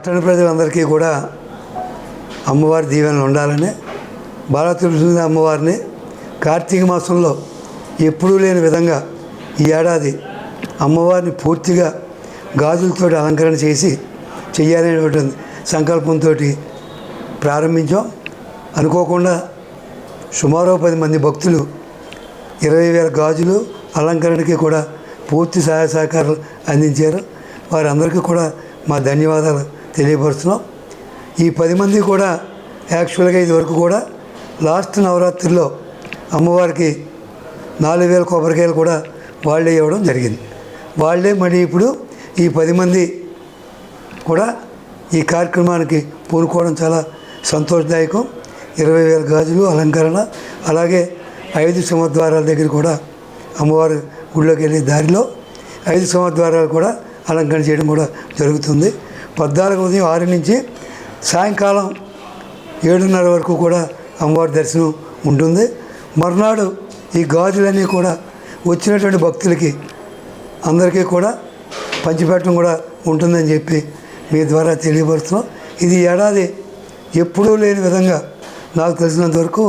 పట్టణ ప్రజలందరికీ కూడా అమ్మవారి దీవెనలు ఉండాలని బాలతిరుపతి అమ్మవారిని కార్తీక మాసంలో ఎప్పుడూ లేని విధంగా ఈ ఏడాది అమ్మవారిని పూర్తిగా గాజులతో అలంకరణ చేసి చేయాలనేటువంటి సంకల్పంతో ప్రారంభించాం. అనుకోకుండా సుమారు పది మంది భక్తులు ఇరవై వేల గాజులు అలంకరణకి కూడా పూర్తి సహాయ సహకారాలు అందించారు. వారందరికీ కూడా మా ధన్యవాదాలు తెలియపరుస్తున్నాం. ఈ పది మంది కూడా యాక్చువల్గా ఇదివరకు కూడా లాస్ట్ నవరాత్రిలో అమ్మవారికి నాలుగు వేల కొబ్బరికాయలు కూడా వాళ్ళే ఇవ్వడం జరిగింది. వాళ్ళే మళ్ళీ ఇప్పుడు ఈ పది మంది కూడా ఈ కార్యక్రమానికి పూనుకోవడం చాలా సంతోషదాయకం. ఇరవై వేల గాజులు అలంకరణ అలాగే ఐదు సింహద్వారాల దగ్గర కూడా అమ్మవారి గుళ్ళోకి వెళ్ళే దారిలో ఐదు సింహద్వారాలు కూడా అలంకరణ చేయడం కూడా జరుగుతుంది. పద్నాలుగు ఉదయం ఆరు నుంచి సాయంకాలం ఏడున్నర వరకు కూడా అమ్మవారి దర్శనం ఉంటుంది. మర్నాడు ఈ గాజులన్నీ కూడా వచ్చినటువంటి భక్తులకి అందరికీ కూడా పంచిపెట్టడం కూడా ఉంటుందని చెప్పి మీ ద్వారా తెలియపరుస్తున్నాం. ఇది ఏడాది ఎప్పుడూ లేని విధంగా నాకు తెలిసినంత వరకు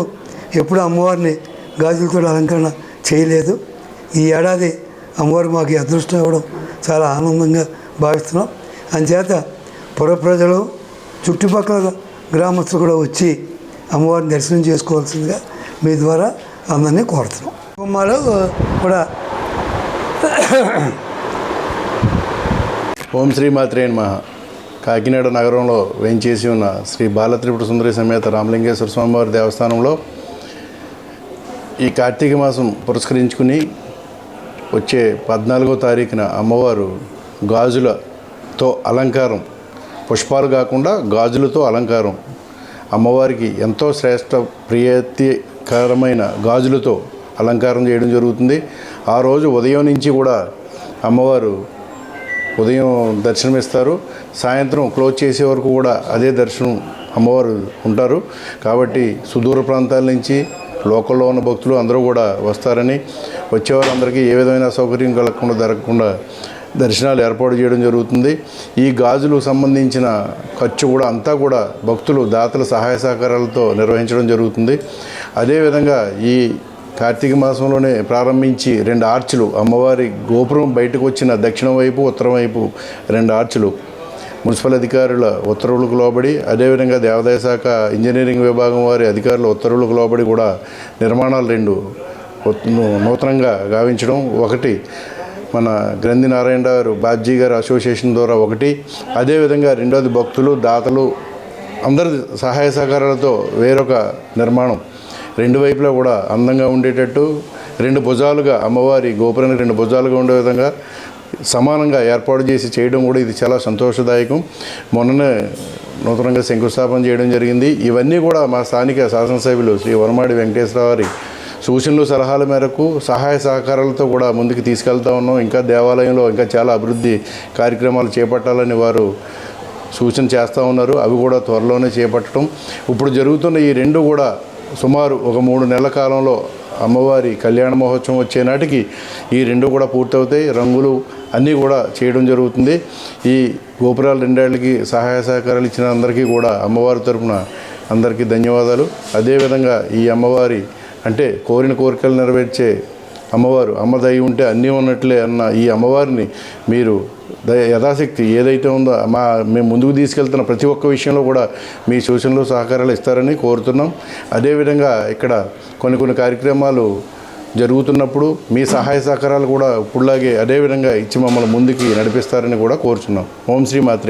ఎప్పుడూ అమ్మవారిని గాజులతో అలంకరణ చేయలేదు. ఈ ఏడాది అమ్మవారు మాకు అదృష్టం ఇవ్వడం చాలా ఆనందంగా భావిస్తున్నాం. అంచేత పురప్రజలు చుట్టుపక్కల గ్రామస్తులు కూడా వచ్చి అమ్మవారిని దర్శనం చేసుకోవాల్సిందిగా మీ ద్వారా అందరినీ కోరుతున్నాం. కుటుంబాలు కూడా ఓం శ్రీ మాత్రే మహా కాకినాడ నగరంలో వేయించేసి ఉన్న శ్రీ బాలత్రిపుడు సుందరి సమేత రామలింగేశ్వర స్వామివారి దేవస్థానంలో ఈ కార్తీక మాసం పురస్కరించుకుని వచ్చే పద్నాలుగో తారీఖున అమ్మవారు గాజులతో అలంకారం పుష్పాలు కాకుండా గాజులతో అలంకారం. అమ్మవారికి ఎంతో శ్రేష్ట ప్రియతికరమైన గాజులతో అలంకారం చేయడం జరుగుతుంది. ఆ రోజు ఉదయం నుంచి కూడా అమ్మవారు ఉదయం దర్శనమిస్తారు. సాయంత్రం క్లోజ్ చేసే వరకు కూడా అదే దర్శనం అమ్మవారు ఉంటారు. కాబట్టి సుదూర ప్రాంతాల నుంచి లోకల్లో ఉన్న భక్తులు అందరూ కూడా వస్తారని వచ్చేవారందరికీ ఏ విధమైన సౌకర్యం కలగకుండా జరగకుండా దర్శనాలు ఏర్పాటు చేయడం జరుగుతుంది. ఈ గాజులకు సంబంధించిన ఖర్చు కూడా అంతా కూడా భక్తులు దాతల సహాయ సహకారాలతో నిర్వహించడం జరుగుతుంది. అదేవిధంగా ఈ కార్తీక మాసంలోనే ప్రారంభించి రెండు ఆర్చులు అమ్మవారి గోపురం బయటకు వచ్చిన దక్షిణం వైపు ఉత్తరం వైపు రెండు ఆర్చులు మున్సిపల్ అధికారుల ఉత్తర్వులకు లోబడి అదేవిధంగా దేవాదాయ శాఖ ఇంజనీరింగ్ విభాగం వారి అధికారుల ఉత్తర్వులకు లోబడి కూడా నిర్మాణాలు రెండు నూతనంగా గావించడం. ఒకటి మన గ్రంథి నారాయణ గారు బాబ్జీ గారు అసోసియేషన్ ద్వారా ఒకటి. అదేవిధంగా రెండోది భక్తులు దాతలు అందరి సహాయ సహకారాలతో వేరొక నిర్మాణం. రెండు వైపులా కూడా అందంగా ఉండేటట్టు రెండు భుజాలుగా అమ్మవారి గోపురానికి రెండు భుజాలుగా ఉండే విధంగా సమానంగా ఏర్పాటు చేసి చేయడం కూడా ఇది చాలా సంతోషదాయకం. మొన్ననే నూతనంగా శంకుస్థాపన చేయడం జరిగింది. ఇవన్నీ కూడా మా స్థానిక శాసనసభ్యులు శ్రీ వనమాడి వెంకటేశ్వర వారి సూచనలు సలహాల మేరకు సహాయ సహకారాలతో కూడా ముందుకు తీసుకెళ్తా ఉన్నాం. ఇంకా దేవాలయంలో ఇంకా చాలా అభివృద్ధి కార్యక్రమాలు చేపట్టాలని వారు సూచన చేస్తూ ఉన్నారు. అవి కూడా త్వరలోనే చేపట్టడం. ఇప్పుడు జరుగుతున్న ఈ రెండు కూడా సుమారు ఒక మూడు నెలల కాలంలో అమ్మవారి కళ్యాణ మహోత్సవం వచ్చే నాటికి ఈ రెండు కూడా పూర్తవుతాయి. రంగులు అన్నీ కూడా చేయడం జరుగుతుంది. ఈ గోపురాలు రెండేళ్ళకి సహాయ సహకారాలు ఇచ్చిన అందరికీ కూడా అమ్మవారి తరపున అందరికీ ధన్యవాదాలు. అదేవిధంగా ఈ అమ్మవారి అంటే కోరిన కోరికలు నెరవేర్చే అమ్మవారు అమ్మ దయ ఉంటే అన్నీ ఉన్నట్లే అన్న ఈ అమ్మవారిని మీరు దయ యథాశక్తి ఏదైతే ఉందో మా మేము ముందుకు తీసుకెళ్తున్న ప్రతి ఒక్క విషయంలో కూడా మీ సూచనలు సహకారాలు ఇస్తారని కోరుతున్నాం. అదేవిధంగా ఇక్కడ కొన్ని కొన్ని కార్యక్రమాలు జరుగుతున్నప్పుడు మీ సహాయ సహకారాలు కూడా ఇప్పుడులాగే అదేవిధంగా ఇచ్చి మమ్మల్ని ముందుకి నడిపిస్తారని కూడా కోరుచున్నాం. ఓం శ్రీ మాత్రే